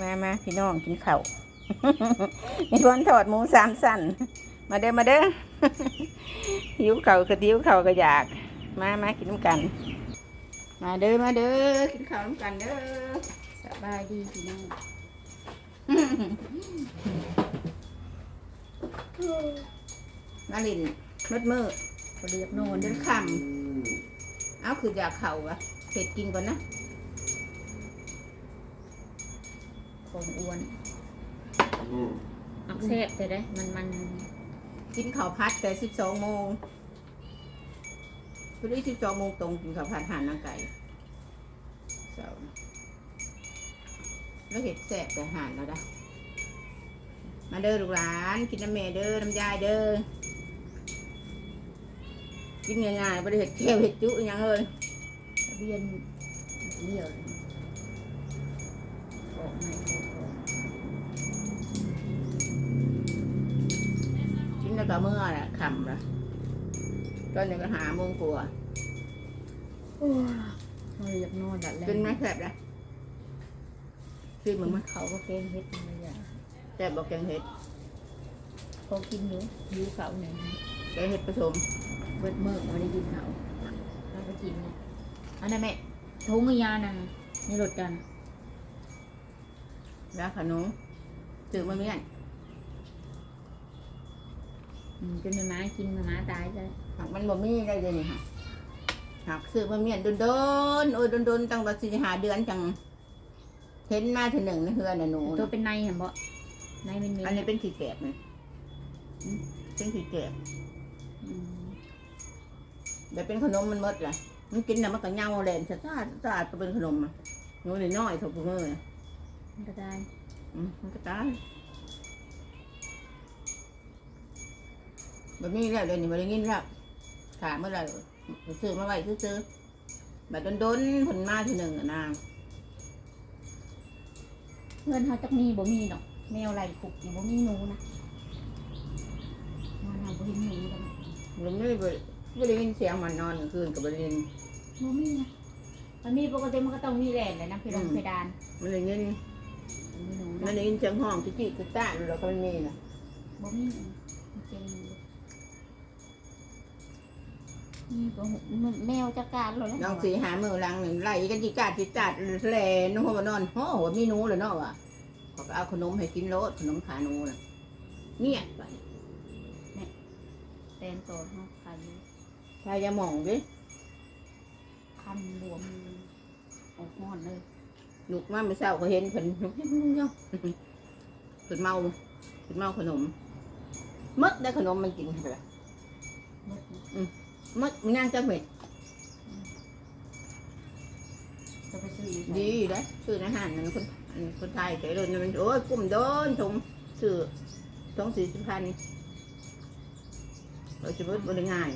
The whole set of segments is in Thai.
มามาพี่น้องกินข้าวมีคนถอดหมูสามสันมาเด้อมาเด้อหิวเข่าก็หิวเข่าก็อยาก มามากินน้ำกัน มาเด้อมาเด้อกินข้าวน้ำกันเด้อสบายดีพี่น้องนาลินมืดมืดเรียกโนโน่นนจนคำเอาคืออยากเข่าวะเผ็ดกินก่อนนะ ของอ้วนอักเสบไปได้มันมันกินข้าวพัดแต่สิบสองโมงพอดีสิบสองโมงตรงกินข้าวผัดห่านนางไก่เสาร์นะแล้วเห็ดแสบแต่ห่านแล้วได้มาเด้อลูกหลานกินน้ำเมเด้อน้ำยายเด้อกินง่ายๆไม่ได้เห็ดเที่ยวเห็ดจุอหย่างเลยเวียนเดี่ยวเลยออกในออก กกินแล้วก็เมื่อแหละคำละตอนนี้ก็หาโมงกลัวาเขาเรียกโน่นดัดแล้วเป็นไหมแสบละคือมึงมั้ยเขาก็เกงเฮ็ดมันเลยอะแสบบอกแกงเห็ดพอกินอยู่ยูเขาหนึ่งแกงเห็ดผสมเบิดมือมาได้กินเขาแล้วก็กินเนี่ยอันนั้นแม่ทุงยานั่นนี่รถกันแล้วขนมถือมาเมี่ยน อืมจนแม่ม้ากินแม่ม้าตายเลยหากมันบ่มีได้เลยนี่ค่ะหากซื้อมาเมี่ยนโดนๆโอ้ยโดนๆตั้งแต่สี่หาเดือนจังเห็นมาทีหนึ่งในเฮือนน่ะหนูตัวน่ะเป็นในเห็นบ่ในมันมีอันนี้เป็นขี้แกบนะเป็นขี้แกบอืมเดี๋ยวเป็นขนมมันหมดละมันกินน่ะมันก็เงาแหลมสะอาดสะอาดก็เป็นขนมอะหนูน้อยๆเท่าพวกมือน่ะมันก็ได้ อืมมันก็ตาย บบนี้แล้วเดี๋ยวนี้มาได้ยินแล้วถามเมื่อไหรซื้อมาไว้ซื้อๆแบบโดนๆผลมาทีหนึ่งอะนางเพื่อนเขาจักมีบ่มีดอกแมวไหลขุกนี่บ่มีหนูนะมันเอาบ่เห็นหนูแล้วนะมันไม่ได้ไม่ได้ยินเสียงมันนอนกลางคืนกับบริเวณบ่มีนะมันมีปกติมันก็ต้องมีแหล่นเลยนะเพดานอืมเพดานมันได้ยินบ่มีหนูมันนะได้ยินเสียงห้องที่จีกุต้าแล้วก็มันมีนะบ่มีมันเจงอยู่ นี่ก็หกมันแมวจัดการเลยน้องสีหามือหลังหนึ่งไล่กันจีกาดจีจัดแหล่นุ่งหัวนอนโอ้โหมีหนูเลยเนาะวะเขาก็เอาขนมให้กินโลดขนมขาหนูน่ะเนี่ยไปแตนตัวเฮาขายอยู่ใครจะมองดิคันบวมออกงอนเลยลูกมาไม่เศร้าก็เห็นเพิ่นเพิ่นเนาะเพิ่นเมาเพิ่นเมาขนมมัดได้ขนมมันกินไปละหมดนะ มัดมันย่างจังเม็ดจะไปซื้ออยู่ไสดีนะซื้ออาหารนั่นคนอันคนไทยเฉยเลยมันโอ้ยกลุ่มโดนชงซื้อสองสี่สิบพันเราจะเบิดบริง่าย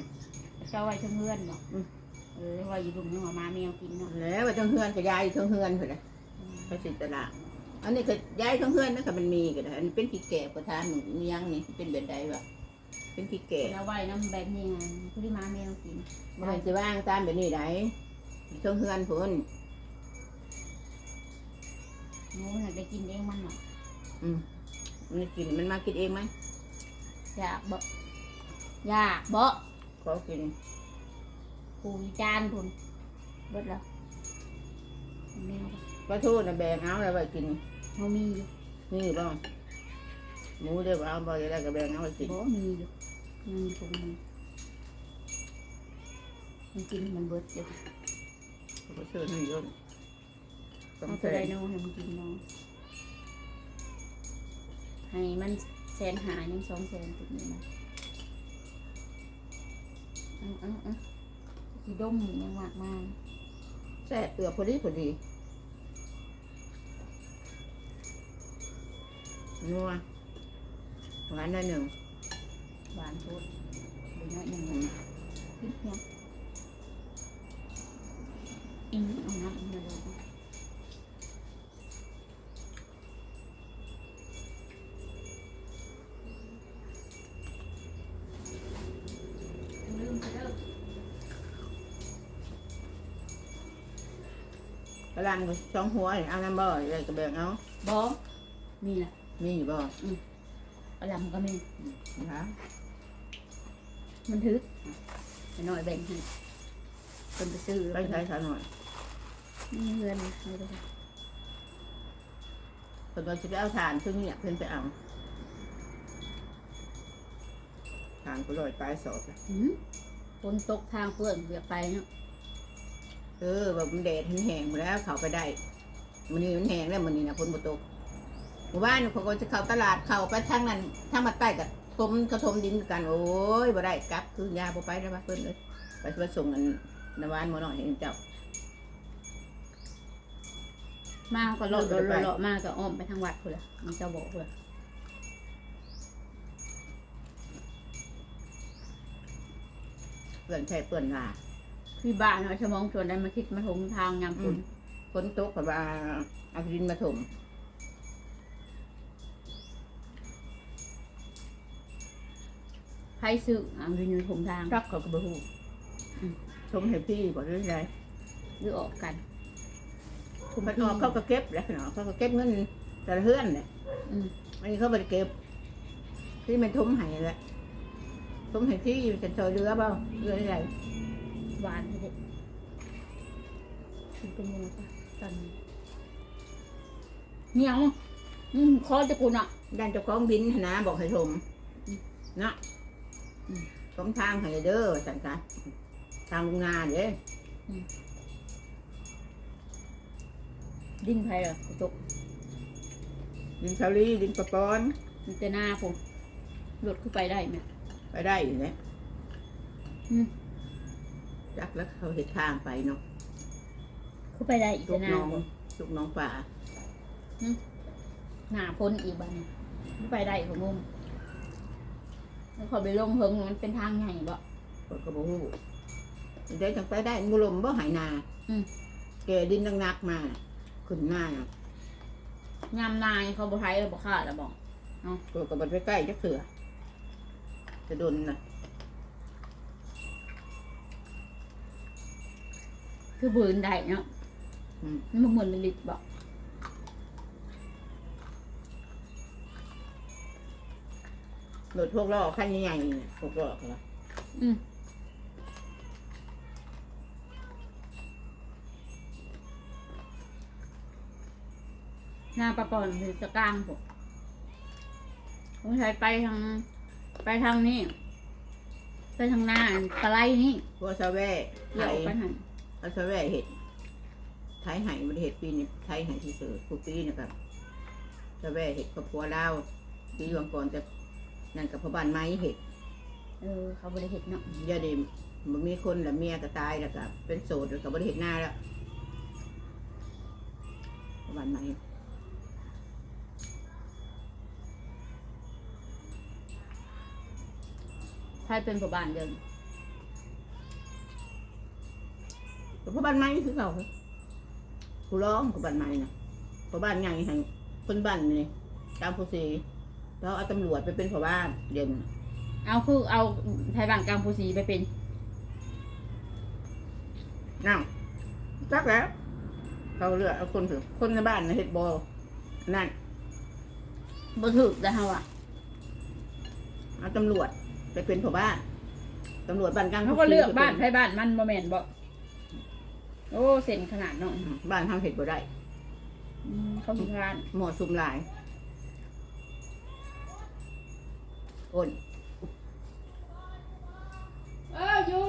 เจ้าไว้เทั้งเฮือนเนาะอืม เออไว้อยู่ดุมยังเอามาแมวกินเนาะแล้วว่าทั้งเฮือนกับยายทั้งเฮือนเพิ่นน่ะไปสิตลาดอันนี้ก็ยายทั้งเฮือนนะค่ะมันมีก็ได้อันนี้เป็นขี้แก่ประทานหนูมียังนี่เป็นแบบใดวะ เป็นขี้แก่แล้วไว้น้ำแบบนี้ไงผู้ที่มาแมวกินมันจะว่างตามแบบนี้ได้ทั้งเฮือนเพิ่นหนูน่ะได้กินเองมันเนาะอืมมันกินมันมากินเองไหมอยากบ่อยากบ่ขอกินปูจานพุ่นเบิดแล้วแมวปลาทูน่ะแบ่งเอาแล้วไว้กินเขามีอยู่นี่บ้าง หมูเดี๋ยวเอาไปแล้วก็แบ่งเอาไว้กินบ่มีอยู่มีตรงนี้มันกินมันเบิดอยู่เขาก็ซื้อให้เยอะต้องเอาแสตัวไดนโนให้มันกินเนาะให้มันแสนหายังสองแสนติดนี่นะเอาเอาเอาสีดมยังมากมากแซ่บเปลือกพอดีพอดีนัว หวานได้หนึ่งหวานโพดเดี๋ยวน้อยหนึ่งเลยพิษยังอิงเอาน้ำอิงมาเลยนะลืมไปเด้อปลากำลังสองหัวนี่เอาน้ำบ่อะไรก็แบ่งเอาบอมีแหละมีอยู่บ่ กระลำก็มีนะมันทึกไปหน่อยแบ่งให้คนไปซื้อไปใช้ซะหน่อยนี่เงินให้ด้วยคนเราจะไปเอาฐานซึ่งเนี่ยเพิ่นไปเอาฐานก็ลอยปลายสอบเลยหืมคนตกทางเพื่อนเบียไปเนาะเออแบบมันแดดแห้งๆหมดแล้วเขาไปได้มันนี่มันแห้งแล้วมันนี่นะฝนบ่ตก หมู่บ้านเขาก็จะเข้าตลาดเข้าไปทางนั้นทางมาใต้กับทมกระทมดินกันโอ้ยบ่ได้กลับคือยาบ่ไปได้ปะเพิ่นเลยไปไปส่งกันนวานหมอน้อยให้เจ้า มาก็เลาะเออไปเลาะๆมาก็อ้อมไปทางวัดพุ่นละมันจะบอกพุ่นละเปื่อนใช่เปื่อนลาที่บ้านเนาะชะมองชวนได้มาคิดมาถมทางยามฝนฝนตกกับว่าเอาดินมาถม ไผซื้ออ่างดินถมทางรักเขาก็บ่ฮู้อืมชมให้พี่บ่ได้ไรหรือออกกันมันออกเขาก็เก็บแล้วเนาะเขาก็เก็บเงินแต่ละเฮือนเนี่ยอืมอันนี้เขาบ่ได้เก็บ ที่มันทมให้แหละทมให้ที่อยู่เฉยๆเรือเปล่าเรืออะไรหวานให้เด็กมันเป็นยังไงปะตอนนี้เหนียวอืมคอจะกุนอะ ด้านเจ้าของบินหั้นนะบอกให้ถมอืมเนาะอืม สมทางให้เด้อสั่นกันทางโรงงานเด้ดิ้นไผเหรอกระจกดินชาลีดินปะปอนมันจะหน้าผมรถขึ้นไปได้ไหมไปได้อยู่เนี่ยอืมจักแล้วเขาเห็นทางไปเนาะขึ้นไปได้อีกลูจะกหน้าน้องผมลูกน้องป่าหน้าพ้นอีกบ้านงขึ้นไปได้ผมงง แล้วขอไปลงเพิงมันเป็นทางใหญ่บ่ก็ก็บอกฮู้ได้จังไปได้มุลมบ่หายนาอืม แกดินดังนักมาขึ้นหน้าน่ะยามนายเขาบ่ไทยแล้วบ่ขาดแล้วบอกก็ก็บ่ไปใกล้จักเถื่อจะโดนน่ะคือบืนได้เนาะอืม มันบ่เหมือนลิลิตบอก รถพวกล้อคันใหญ่ๆนี่พวกล้อเหรออืมหน้าปะปอนคือจะกลางผมผมใช้ไปทาง ไปทางนี้ ไปทางหน้าตะไลนี่พวกซาแว่ไทเดี๋ยวยไปทางเอาซาแว่เห็ดไทยไห้บ่ได้เห็ดปีนี้ไทยไห้ที่สุดทุกปีนะครับซาแว่เห็ดกับพัวลาวปีวังก่อนจะ นั่นกับพ่อบ้านไม้เห็ดเออ เขาบริเหตุเนาะยาดีมันมีคนแล้วเมียก็ตายแล้วก็เป็นโสดแล้วก็บ่ได้เห็นหน้าแล้ววันไหนใช่เป็นประบานเดิมแต่พระบ้านไม้คือเขาผู้ร้องกับบ้านไม้นะพระบ้านใหญ่แห่งคนบ้านนี่ตามผู้สี แล้วเอาตำรวจไปเป็นพระบ้านเด่นเอาคือเอาไทยบ้านกลางภูสีไปเป็นนั่งจักแล้วเขาเลือกเอาคนถือคนในบ้านนะเฮ็ดบอนั่นบ่ถึกแล้วฮะว่ะเอาตำรวจไปเป็นพระบ้านตำรวจบ้านกลางเขาก็เลือกบ้านไทยบ้านมันบ่แม่นบ่โอ้เส้นขนาดเนาะบ้านทำเห็ดบ่ได้อืมเขาพิการหมอซุมหลาย โอนเอออยู่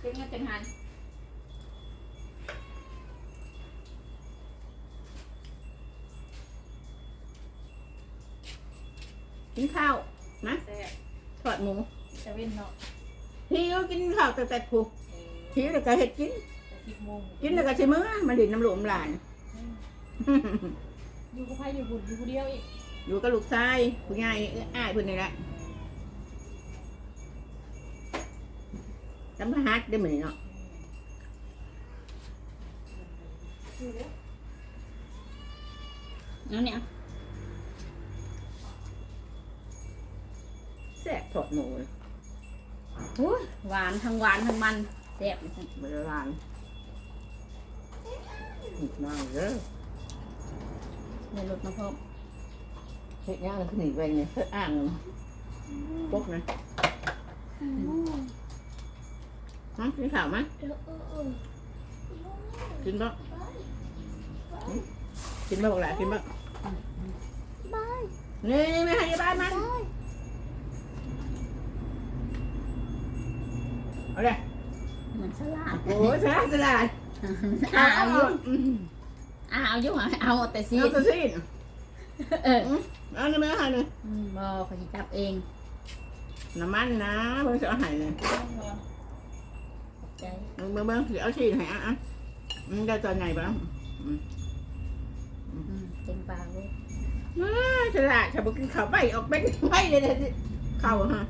เป็นเงินจังหันกินข้าวนะแต่ทอดหมูจะเว้นเนาะพี่ก็กินข้าวแต่แต่ผูพี่แล้วก็เห็ดกิน แต่สิบโมงกินแล้วก็ใช้มือมันดินน้ำหลวมหลาน อ ยู่กับไผอยู่บุญอยู่ผู้เดียวอีกอยู่กับลูกชายผู้ใหญ่อ้ายเพิ่นนี่แหละจำพหัสได้เหมือนเนาะนั่นเนี่ยแซ่บทอดหมูโอ้ยหวานทั้งหวานทั้งมันแซ่บเลยสิบริวารอีกหน่อยเด้อ ในรถมาพร้อมเฮ็ดย่างขึ้นอีกไปเนี่ยเฮ็ดอ่างปกนะฮะกินข้าวมั้ยกินบ่หึกินบ่บอกหลานกินบ่นี่ไม่ให้บ้านมันเอาเลยเหมือนสลัดโอ้ยสลัดสลัดอ้าเอาวเอายุ่งอืมอ้าวยุ่งเอาแต่ซีเอาตัวซีนเออเอาเนื้อให้เลยอืมบอเขาจะจับเองน้ำมันนะเพิ่งจะเอาให้เลยใจเบิ่งเบิ่งเบิ่งเดี๋ยวเอาซีนให้อะอะมันได้ตอนไหนบ้างอืมเต็มปากเลยอ้าฉลาดฉันบอกกินข้าวไปออกเป็นไปเลยเลยข้าวฮะ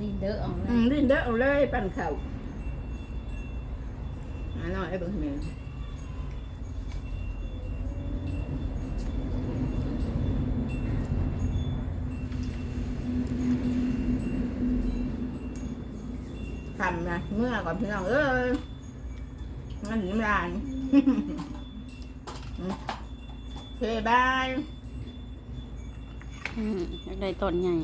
ลีนเดอร์ออกเลอืยมดิ้นเด้อเอาเลยปั่นข้าวอ่าน้อยไอ้เบิ่งให้แม่ทำนะเมื่อก่อนพี่น้องเอ้ยมันน้ำลายอืมโอเคบาย อืมอยากได้ต้นใหญ่